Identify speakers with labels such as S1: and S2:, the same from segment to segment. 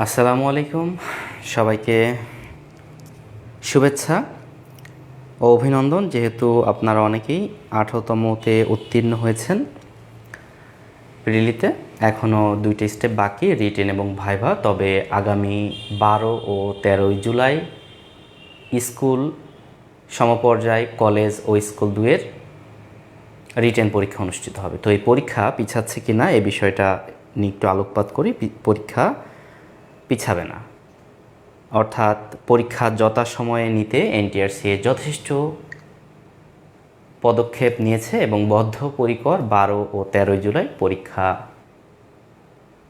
S1: আসসালামু আলাইকুম। সবাইকে শুভেচ্ছা ও অভিনন্দন, যেহেতু আপনারা অনেকেই আঠারোতমতে উত্তীর্ণ হয়েছেন প্রিলিতে এখনও দুইটি স্টেপ বাকি, রিটেন এবং ভাইভা। তবে আগামী বারো ও তেরোই জুলাই স্কুল সমপর্যায়, কলেজ ও স্কুল দুয়ের রিটেন পরীক্ষা অনুষ্ঠিত হবে। তো এই পরীক্ষা পিছাচ্ছে কি না এই বিষয়টা নিয়ে একটু আলোকপাত করি। পরীক্ষা পিছাবে না। অর্থাৎ পরীক্ষা যথাসময়ে নিতে এনটিআরসি যথেষ্ট পদক্ষেপ নিয়েছে এবং বদ্ধপরিকর বারো ও তেরোই জুলাই পরীক্ষা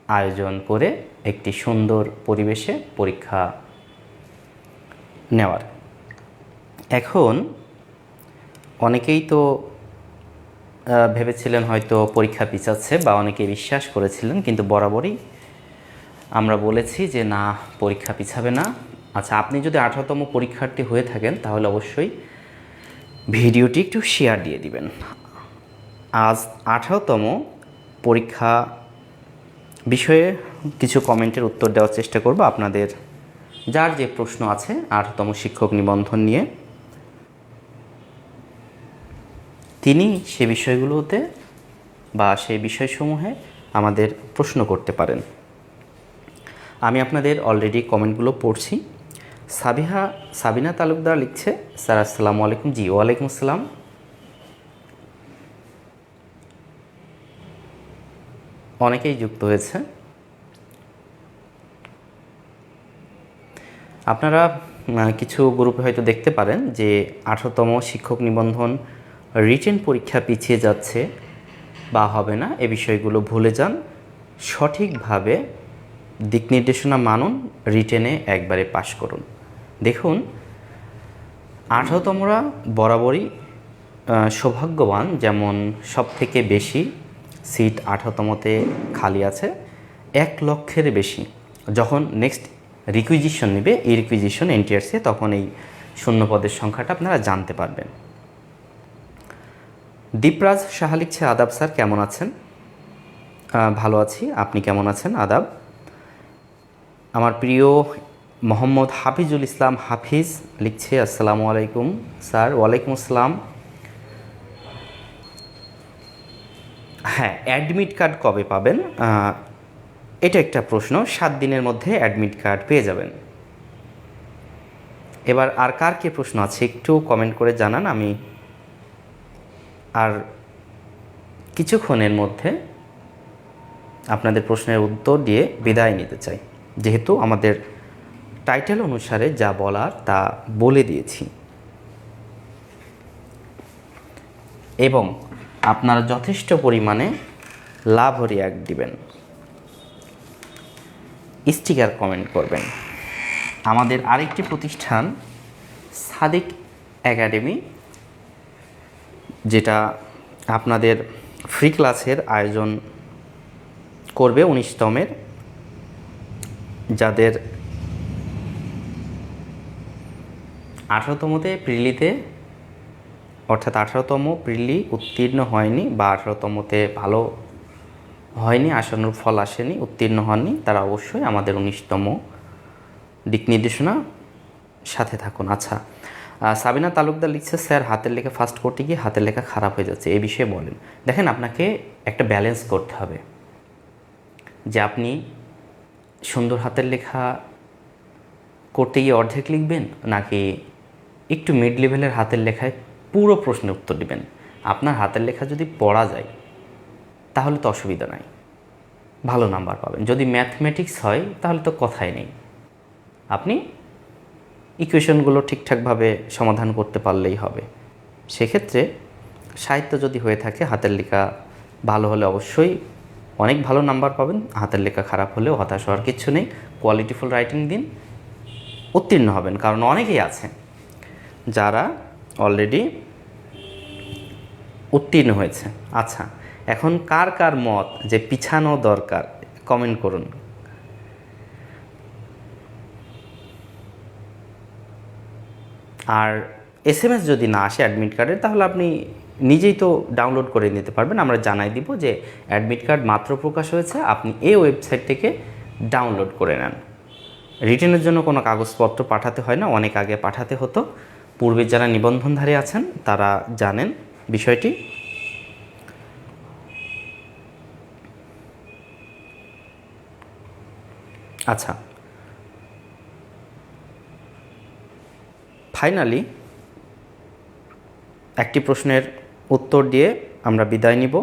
S1: আয়োজন করে একটি সুন্দর পরিবেশে পরীক্ষা নেওয়ার। এখন অনেকেই তো ভেবেছিলেন হয়তো পরীক্ষা পিছাচ্ছে বা অনেকে বিশ্বাস করেছিলেন, কিন্তু বরাবরই আমরা বলেছি যে না, পরীক্ষা পিছাবে না। আচ্ছা আপনি যদি আঠারোতম পরীক্ষার্থী হয়ে থাকেন, তাহলে অবশ্যই ভিডিওটি একটু শেয়ার দিয়ে দিবেন। আজ আঠারোতম পরীক্ষা বিষয়ে কিছু কমেন্টের উত্তর দেওয়ার চেষ্টা করব আপনাদের। যার যে প্রশ্ন আছে, আঠারোতম শিক্ষক নিবন্ধন নিয়ে। তিনি সে বিষয়গুলোতে বা সেই বিষয়সমূহে আমাদের প্রশ্ন করতে পারেন। আমি আপনাদের অলরেডি কমেন্টগুলো পড়ছি। সাবিহা, সাবিনা তালুকদার লিখছে, স্যার, আসসালামু আলাইকুম। জি, ওয়ালাইকুম আসসালাম। অনেকেই যুক্ত হয়েছে। আপনারা কিছু গ্রুপে হয়তো দেখতে পারেন যে আঠারোতম শিক্ষক নিবন্ধন রিটেন পরীক্ষা পিছিয়ে যাচ্ছে বা হবে না, এ বিষয়গুলো ভুলে যান। সঠিকভাবে দিক নির্দেশনা মানুন রিটেনে একবারে পাশ করুন। দেখুন, আঠারোতমরা বরাবরই সৌভাগ্যবান, যেমন সব থেকে বেশি সিট আঠারোতমতে খালি আছে, এক লক্ষের বেশি। যখন নেক্সট রিকুইজিশন নেবে, এই রিকুইজিশন এনটিআরসি তখন এই শূন্য পদের সংখ্যাটা আপনারা জানতে পারবেন। দীপরাজ সাহা লিখছে আদাব স্যার কেমন আছেন? ভালো আছি, আপনি কেমন আছেন, আদাব? আমার প্রিয় মোহাম্মদ হাফিজুল ইসলাম হাফিজ লিখছে, আসসালামু আলাইকুম স্যার, ওয়ালাইকুম আসসালাম। হ্যাঁ অ্যাডমিট কার্ড কবে পাবেন? এটা একটা প্রশ্ন, সাত দিনের মধ্যে অ্যাডমিট কার্ড পেয়ে যাবেন। এবার আর কার কে প্রশ্ন আছে একটু কমেন্ট করে জানান, আমি আর কিছুক্ষণের মধ্যে আপনাদের প্রশ্নের উত্তর দিয়ে বিদায় নিতে চাই। যেহেতু আমাদের টাইটেল অনুসারে যা বলার তা বলে দিয়েছি। এবং আপনারা যথেষ্ট পরিমাণে লাভ রিয়াক্ট দিবেন। স্টিকার কমেন্ট করবেন। আমাদের আরেকটি প্রতিষ্ঠান, সাদিক একাডেমি, যেটা আপনাদের ফ্রি ক্লাসের আয়োজন করবে উনিশতমের যাদের আঠারোতমতে প্রিলিতে, অর্থাৎ আঠারোতম প্রিলি উত্তীর্ণ হয়নি বা আঠারোতমতে ভালো হয়নি আসানোর ফল আসেনি, উত্তীর্ণ হননি, তারা অবশ্যই আমাদের উনিশতম দিক নির্দেশনা সাথে থাকুন। আচ্ছা সাবিনা তালুকদার লিখছে, স্যার, হাতের লেখা ফার্স্ট করতে গিয়ে হাতের লেখা খারাপ হয়ে যাচ্ছে। এই বিষয়ে বলেন। দেখেন, আপনাকে একটা ব্যালেন্স করতে হবে যে আপনি সুন্দর হাতের লেখা করতে গিয়ে অর্ধেক লিখবেন নাকি একটু মিড লেভেলের হাতের লেখায় পুরো প্রশ্নের উত্তর দিবেন? আপনার হাতের লেখা যদি পড়া যায়, তাহলে তো অসুবিধা নাই। ভালো নাম্বার পাবেন। যদি ম্যাথমেটিক্স হয়, তাহলে তো কথাই নেই। আপনি ইকুয়েশনগুলো ঠিকঠাকভাবে সমাধান করতে পারলেই হবে। সেক্ষেত্রে সাহিত্য যদি হয়ে থাকে, হাতের লেখা ভালো হলে অবশ্যই অনেক ভালো নাম্বার পাবেন। হাতের লেখা খারাপ হলেও হতাশ হওয়ার কিচ্ছু নেই। কোয়ালিটিফুল রাইটিং দিন। উত্তীর্ণ হবেন, কারণ অনেকেই আছে যারা অলরেডি উত্তীর্ণ হয়েছে। আচ্ছা এখন কার কার মত যে পিছানো দরকার? কমেন্ট করুন। আর এস এম এস যদি না আসে অ্যাডমিট কার্ডের তাহলে আপনি নিজেই তো ডাউনলোড করে নিতে পারবেন। আমরা জানাই দিব যে অ্যাডমিট কার্ড মাত্র প্রকাশ হয়েছে, আপনি এই ওয়েবসাইট থেকে ডাউনলোড করে নেন। রিটেনের জন্য কোনো কাগজপত্র পাঠাতে হয় না, অনেক আগে পাঠাতে হতো। পূর্বে যারা নিবন্ধনধারী আছেন, তারা জানেন বিষয়টি। আচ্ছা। ফাইনালি একটি প্রশ্নের উত্তর দিয়ে আমরা বিদায় নিব।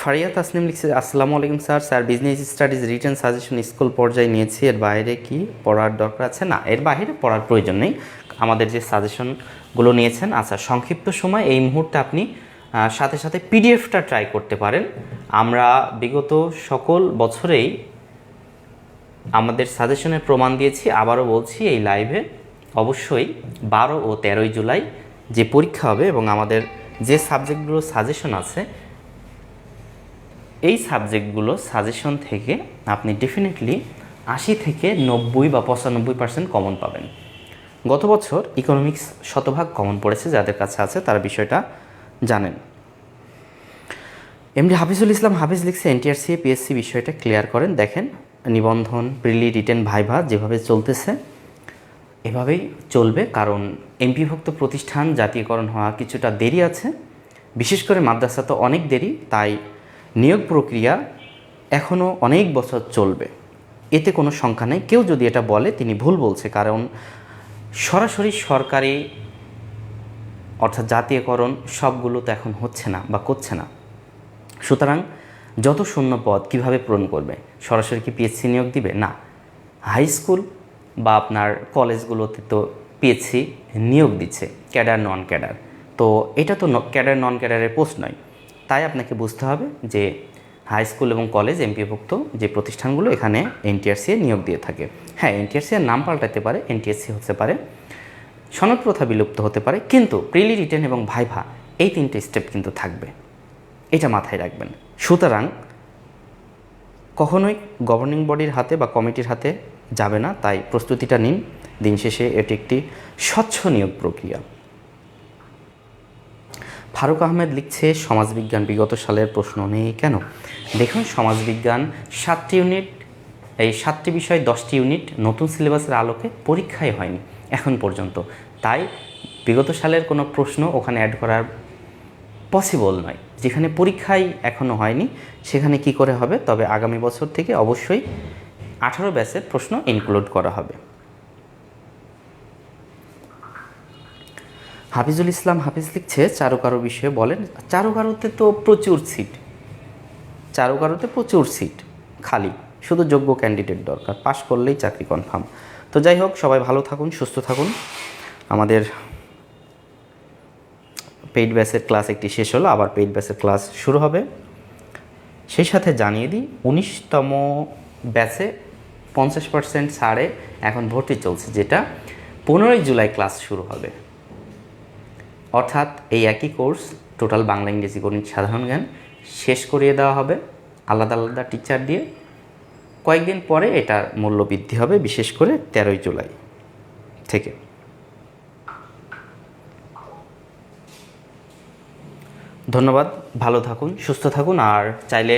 S1: ফারিয়া তাসনিম লিখছে, আসসালামু আলাইকুম sir. Sir business studies written suggestion school পর্যায়ে নিয়েছি। এর বাইরে কি পড়ার দরকার আছে? না, এর বাইরে পড়ার প্রয়োজন নেই। আমাদের যে সাজেশনগুলো নিয়েছেন আচ্ছা সংক্ষিপ্ত সময়, এই মুহূর্তে আপনি সাথে সাথে পিডিএফটা ট্রাই করতে পারেন। আমরা বিগত সকল বছরেই আমাদের সাজেশনের প্রমাণ দিয়েছি। আবারও বলছি, এই লাইভে অবশ্যই বারো ও তেরোই জুলাই যে পরীক্ষা হবে এবং আমাদের যে সাবজেক্টগুলো সাজেশন আছে, এই সাবজেক্টগুলো সাজেশন থেকে আপনি ডেফিনেটলি আশি থেকে নব্বই বা পঁচানব্বই পার্সেন্ট কমন পাবেন। গত বছর ইকোনমিক্স শতভাগ কমন পড়েছে, যাদের কাছে আছে তারা বিষয়টা জানেন। এমডি হাফিজুল ইসলাম হাফিজ লিখছে এনটিআরসি পিএসসি বিষয়টা ক্লিয়ার করেন, দেখেন, নিবন্ধন প্রিলি রিটেন ভাইভা যেভাবে চলতেছে এভাবেই চলবে, কারণ এমপিভুক্ত প্রতিষ্ঠান জাতীয়করণ হওয়া কিছুটা দেরি আছে। বিশেষ করে মাদ্রাসা তো অনেক দেরি, তাই নিয়োগ প্রক্রিয়া এখনও অনেক বছর চলবে। এতে কোনো সংখ্যা নেই। কেউ যদি এটা বলে, তিনি ভুল বলছে, কারণ সরাসরি সরকারি অর্থাৎ জাতীয়করণ সবগুলো তো এখন হচ্ছে না বা করছে না। সুতরাং যত শূন্য পদ কীভাবে পূরণ করবে? সরাসরি কি পিএসসি নিয়োগ দিবে? না। হাই স্কুল বা আপনার কলেজগুলোতে তো পিএসসি নিয়োগ দিচ্ছে, ক্যাডার নন ক্যাডার তো এটা তো ক্যাডার নন ক্যাডারের পোস্ট নয়। তাই আপনাকে বুঝতে হবে যে হাই স্কুল এবং কলেজ এমপিভুক্ত যে প্রতিষ্ঠানগুলো এখানে এনটিআরসি নিয়োগ দিয়ে থাকে। হ্যাঁ এনটিআরসি এর নাম পাল্টাতে পারে এনটিএসসি হতে পারে সনদ প্রথা বিলুপ্ত হতে পারে, কিন্তু প্রিলি রিটেন এবং ভাইভা এই তিনটে স্টেপ কিন্তু থাকবে। এটা মাথায় রাখবেন। সুতরাং কখনোই গভর্নিং বডির হাতে বা কমিটির হাতে যাবে না, তাই প্রস্তুতিটা নিন। দিন শেষে এটি একটি স্বচ্ছ নিয়োগ প্রক্রিয়া। ফারুক আহমেদ লিখছে, সমাজবিজ্ঞান বিগত সালের প্রশ্ন নেই কেন? দেখুন, সমাজবিজ্ঞান সাতটি ইউনিট, এই সাতটি বিষয় দশটি ইউনিট নতুন সিলেবাসের আলোকে পরীক্ষাই হয়নি এখন পর্যন্ত। তাই বিগত সালের কোনো প্রশ্ন ওখানে অ্যাড করার পসিবল নয়। যেখানে পরীক্ষাই এখনও হয়নি, সেখানে কি করে হবে? তবে আগামী বছর থেকে অবশ্যই আঠারো ব্যাচের প্রশ্ন ইনক্লুড করা হবে। হাফিজুল ইসলাম হাফিজ লিখছে, চারুকারু বিষয়ে বলেন, চারুকারুতে তো প্রচুর সিট চারুকারুতে প্রচুর সিট খালি। শুধু যোগ্য ক্যান্ডিডেট দরকার, পাশ করলেই চাকরি কনফার্ম তো যাই হোক, সবাই ভালো থাকুন, সুস্থ থাকুন। আমাদের পেইড ব্যাচের ক্লাস একটি শেষ হলো, আবার পেইড ব্যাচের ক্লাস শুরু হবে। সেই সাথে জানিয়ে দিই, উনিশতম ব্যাচে পঞ্চাশ পার্সেন্ট ছাড়ে এখন ভর্তি চলছে, যেটা পনেরোই জুলাই ক্লাস শুরু হবে। অর্থাৎ এই একই কোর্স টোটাল বাংলা, ইংরেজি, গণিত, সাধারণ জ্ঞান শেষ করিয়ে দেওয়া হবে আলাদা আলাদা টিচার দিয়ে। কয়েকদিন পরে এটার মূল্য বৃদ্ধি হবে, বিশেষ করে তেরোই জুলাই থেকে। ধন্যবাদ, ভালো থাকুন, সুস্থ থাকুন, আর চাইলে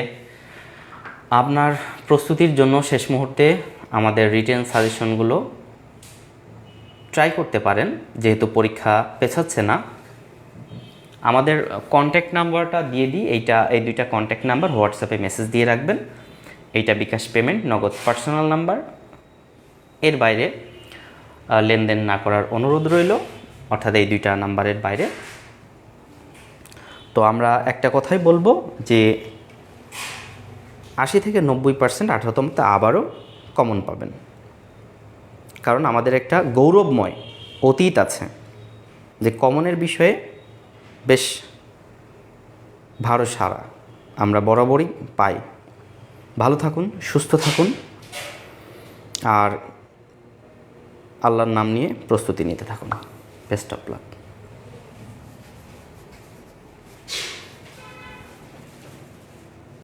S1: আপনার প্রস্তুতির জন্য শেষ মুহূর্তে আমাদের রিটেন সাজেশনগুলো ট্রাই করতে পারেন, যেহেতু পরীক্ষা পেছাচ্ছে না। আমাদের কন্ট্যাক্ট নাম্বারটা দিয়ে দিই, এইটা, এই দুইটা কন্ট্যাক্ট নাম্বার হোয়াটসঅ্যাপে মেসেজ দিয়ে রাখবেন। এইটা bKash payment Nagad personal number এর বাইরে লেনদেন না করার অনুরোধ রইল, অর্থাৎ এই দুইটা নাম্বারের বাইরে। তো আমরা একটা কথাই বলব যে আশি থেকে নব্বই পার্সেন্ট আঠারোতমতে আবারও কমন পাবেন। কারণ আমাদের একটা গৌরবময় অতীত আছে, যে কমনের বিষয়ে বেশ ভালো সারা আমরা বরাবরই পাই। ভালো থাকুন, সুস্থ থাকুন, আর আল্লাহর নাম নিয়ে প্রস্তুতি নিতে থাকুন। Best of luck